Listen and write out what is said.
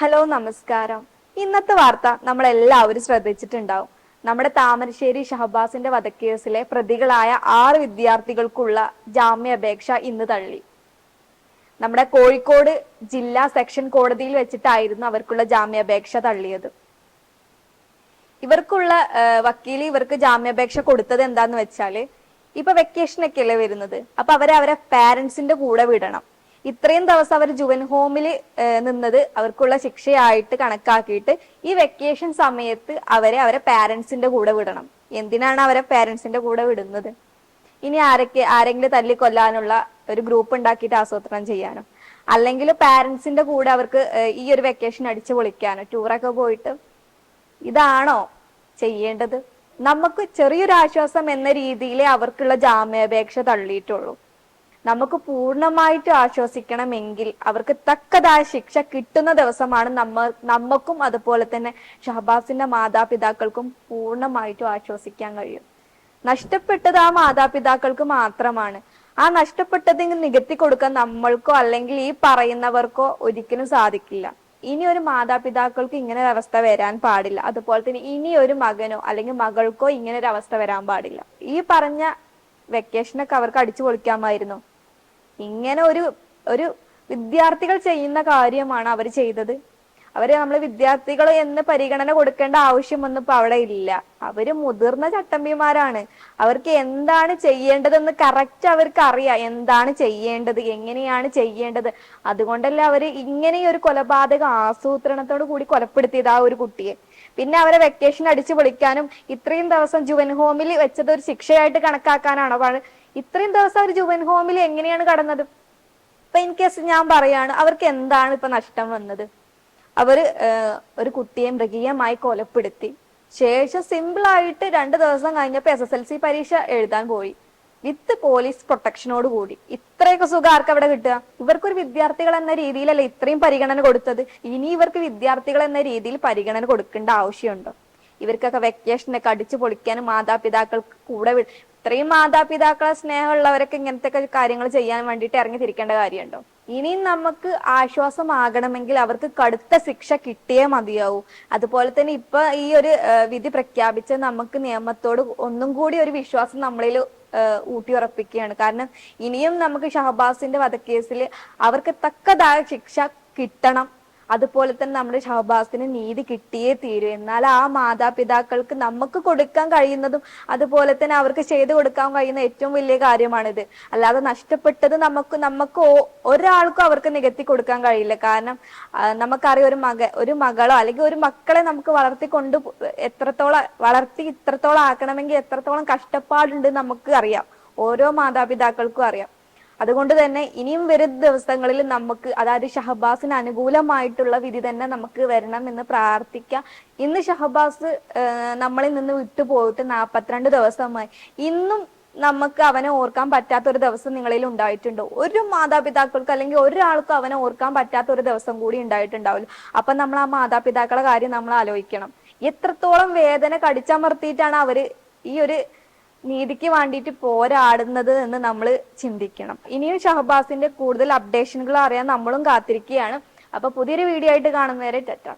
Hello നമസ്കാരം. ഇന്നത്തെ വാർത്ത നമ്മൾ എല്ലാവരും ശ്രദ്ധിച്ചിട്ടുണ്ടാവും. നമ്മുടെ താമരശ്ശേരി ഷഹബാസിന്റെ വധക്കേസിലെ പ്രതികളായ ആറ് വിദ്യാർത്ഥികൾക്കുള്ള ജാമ്യാപേക്ഷ ഇന്ന് തള്ളി. നമ്മുടെ കോഴിക്കോട് ജില്ലാ സെക്ഷൻ കോടതിയിൽ വെച്ചിട്ടായിരുന്നു അവർക്കുള്ള ജാമ്യാപേക്ഷ തള്ളിയത്. ഇവർക്കുള്ള വക്കീൽ ഇവർക്ക് ജാമ്യാപേക്ഷ കൊടുത്തത് എന്താന്ന് വെച്ചാൽ ഇപ്പൊ വെക്കേഷൻ ഒക്കെ അല്ലേ വരുന്നത്. അപ്പൊ അവരെ അവരെ പാരന്റ്സിന്റെ കൂടെ വിടണം. ഇത്രയും ദിവസം അവർ ജുവൻ ഹോമിൽ നിന്നത് അവർക്കുള്ള ശിക്ഷയായിട്ട് കണക്കാക്കിയിട്ട് ഈ വെക്കേഷൻ സമയത്ത് അവരെ അവരെ പാരന്റ്സിന്റെ കൂടെ വിടണം. എന്തിനാണ് അവരെ പാരന്റ്സിന്റെ കൂടെ വിടുന്നത്? ഇനി ആരൊക്കെ ആരെങ്കിലും തല്ലി കൊല്ലാനുള്ള ഒരു ഗ്രൂപ്പ് ഉണ്ടാക്കിയിട്ട് ആസൂത്രണം ചെയ്യാനോ? അല്ലെങ്കിൽ പാരന്റ്സിന്റെ കൂടെ അവർക്ക് ഈ ഒരു വെക്കേഷൻ അടിച്ചു പൊളിക്കാനോ ടൂറൊക്കെ പോയിട്ട്? ഇതാണോ ചെയ്യേണ്ടത്? നമുക്ക് ചെറിയൊരു ആശ്വാസം എന്ന രീതിയിലേ അവർക്കുള്ള ജാമ്യാപേക്ഷ തള്ളിയിട്ടുള്ളൂ. നമുക്ക് പൂർണമായിട്ട് ആശ്വസിക്കണമെങ്കിൽ അവർക്ക് തക്കതായ ശിക്ഷ കിട്ടുന്ന ദിവസമാണ് നമ്മ നമുക്കും അതുപോലെ തന്നെ ഷഹബാസിന്റെ മാതാപിതാക്കൾക്കും പൂർണമായിട്ടും ആശ്വസിക്കാൻ കഴിയും. നഷ്ടപ്പെട്ടത് ആ മാതാപിതാക്കൾക്ക് മാത്രമാണ്. ആ നഷ്ടപ്പെട്ടതിന് നികത്തി കൊടുക്കാൻ നമ്മൾക്കോ അല്ലെങ്കിൽ ഈ പറയുന്നവർക്കോ ഒരിക്കലും സാധിക്കില്ല. ഇനി ഒരു മാതാപിതാക്കൾക്ക് ഇങ്ങനെ ഒരു അവസ്ഥ വരാൻ പാടില്ല. അതുപോലെ തന്നെ ഇനി ഒരു മകനോ അല്ലെങ്കിൽ മകൾക്കോ ഇങ്ങനെ ഒരു അവസ്ഥ വരാൻ പാടില്ല. ഈ പറഞ്ഞ വെക്കേഷനൊക്കെ അവർക്ക് അടിച്ചു പൊളിക്കാമായിരുന്നു. ഇങ്ങനെ ഒരു ഒരു വിദ്യാർത്ഥികൾ ചെയ്യുന്ന കാര്യമാണ് അവർ ചെയ്തത്. അവർ നമ്മൾ വിദ്യാർത്ഥികൾ എന്ന് പരിഗണന കൊടുക്കേണ്ട ആവശ്യമൊന്നും ഇപ്പൊ അവിടെ ഇല്ല. അവർ മുതിർന്ന ചട്ടമ്പിമാരാണ്. അവർക്ക് എന്താണ് ചെയ്യേണ്ടതെന്ന് കറക്റ്റ് അവർക്ക് അറിയാം. എന്താണ് ചെയ്യേണ്ടത് എങ്ങനെയാണ് ചെയ്യേണ്ടത്. അതുകൊണ്ടല്ലേ അവർ ഇങ്ങനെ ഒരു കൊലപാതക ആസൂത്രണത്തോട് കൂടി കൊലപ്പെടുത്തിയത് ആ ഒരു കുട്ടിയെ. പിന്നെ അവരെ വെക്കേഷൻ അടിച്ചു പൊളിക്കാനും ഇത്രയും ദിവസം ജുവൻ ഹോമിൽ വെച്ചത് ഒരു ശിക്ഷയായിട്ട് കണക്കാക്കാനാണോ? ഇത്രയും ദിവസം അവർ ജുവൻ ഹോമിൽ എങ്ങനെയാണ് കടന്നത്? ഇപ്പൊ ഇൻ കേസ് ഞാൻ പറയാണ് അവർക്ക് എന്താണ് ഇപ്പൊ നഷ്ടം വന്നത്? അവർ ഒരു കുട്ടിയെ മൃഗീയമായി കൊലപ്പെടുത്തി. ശേഷം സിമ്പിൾ ആയിട്ട് രണ്ട് ദിവസം കഴിഞ്ഞപ്പോ എസ് എസ് എൽ സി പരീക്ഷ എഴുതാൻ പോയി. വിത്ത് പോലീസ് പ്രൊട്ടക്ഷനോട് കൂടി. ഇത്രയൊക്കെ സുഖം ആർക്ക് അവിടെ കിട്ടുക? ഇവർക്കൊരു വിദ്യാർത്ഥികൾ എന്ന രീതിയിലല്ല ഇത്രയും പരിഗണന കൊടുത്തത്? ഇനി ഇവർക്ക് വിദ്യാർത്ഥികൾ എന്ന രീതിയിൽ പരിഗണന കൊടുക്കേണ്ട ആവശ്യമുണ്ടോ? ഇവർക്കൊക്കെ വെക്കേഷനൊക്കെ അടിച്ചു പൊളിക്കാനും മാതാപിതാക്കൾക്ക് കൂടെ ഇത്രയും മാതാപിതാക്കളെ സ്നേഹമുള്ളവരൊക്കെ ഇങ്ങനത്തെ കാര്യങ്ങൾ ചെയ്യാൻ വേണ്ടിയിട്ട് ഇറങ്ങി തിരിക്കേണ്ട കാര്യമുണ്ടോ? ഇനിയും നമുക്ക് ആശ്വാസമാകണമെങ്കിൽ അവർക്ക് കടുത്ത ശിക്ഷ കിട്ടിയേ മതിയാവൂ. അതുപോലെ തന്നെ ഇപ്പൊ ഈ ഒരു വിധി പ്രഖ്യാപിച്ച നമുക്ക് നിയമത്തോട് ഒന്നും കൂടി ഒരു വിശ്വാസം നമ്മളിൽ ഊട്ടിയുറപ്പിക്കുകയാണ്. കാരണം ഇനിയും നമുക്ക് ഷഹബാസിന്റെ വധക്കേസിൽ അവർക്ക് തക്കതായ ശിക്ഷ കിട്ടണം. അതുപോലെ തന്നെ നമ്മുടെ ഷഹബാസിന് നീതി കിട്ടിയേ തീരൂ. എന്നാൽ ആ മാതാപിതാക്കൾക്ക് നമുക്ക് കൊടുക്കാൻ കഴിയുന്നതും അതുപോലെ തന്നെ അവർക്ക് ചെയ്തു കൊടുക്കാൻ കഴിയുന്ന ഏറ്റവും വലിയ കാര്യമാണിത്. അല്ലാതെ നഷ്ടപ്പെട്ടത് നമുക്ക് നമുക്ക് ഒരാൾക്കും അവർക്ക് നികത്തി കൊടുക്കാൻ കഴിയില്ല. കാരണം നമുക്കറിയാം ഒരു മക ഒരു മകളോ അല്ലെങ്കിൽ ഒരു മക്കളെ നമുക്ക് വളർത്തി കൊണ്ട് എത്രത്തോളം വളർത്തി ഇത്രത്തോളം ആക്കണമെങ്കിൽ എത്രത്തോളം കഷ്ടപ്പാടുണ്ട് നമുക്ക് അറിയാം. ഓരോ മാതാപിതാക്കൾക്കും അറിയാം. അതുകൊണ്ട് തന്നെ ഇനിയും വരും ദിവസങ്ങളിൽ നമുക്ക് അതായത് ഷഹബാസിന് അനുകൂലമായിട്ടുള്ള വിധി തന്നെ നമുക്ക് വരണം എന്ന് പ്രാർത്ഥിക്കാം. ഇന്ന് ഷഹബാസ് നമ്മളിൽ നിന്ന് വിട്ടുപോയിട്ട് നാൽപ്പത്തിരണ്ട് ദിവസമായി. ഇന്നും നമുക്ക് അവനെ ഓർക്കാൻ പറ്റാത്ത ഒരു ദിവസം നിങ്ങളിൽ ഉണ്ടായിട്ടുണ്ടോ. ഒരു മാതാപിതാക്കൾക്ക് അല്ലെങ്കിൽ ഒരാൾക്കും അവനെ ഓർക്കാൻ പറ്റാത്ത ഒരു ദിവസം കൂടി ഉണ്ടായിട്ടുണ്ടാവില്ല. അപ്പൊ നമ്മൾ ആ മാതാപിതാക്കളെ കാര്യം നമ്മൾ ആലോചിക്കണം. എത്രത്തോളം വേദന കടിച്ചമർത്തിയിട്ടാണ് അവർ ഈ ഒരു നീതിക്ക് വേണ്ടിയിട്ട് പോരാടുന്നത് എന്ന് നമ്മൾ ചിന്തിക്കണം. ഇനിയും ഷഹബാസിന്റെ കൂടുതൽ അപ്ഡേഷനുകൾ അറിയാൻ നമ്മളും കാത്തിരിക്കുകയാണ്. അപ്പൊ പുതിയൊരു വീഡിയോ ആയിട്ട് കാണുന്നവരെ ടെറ്റ.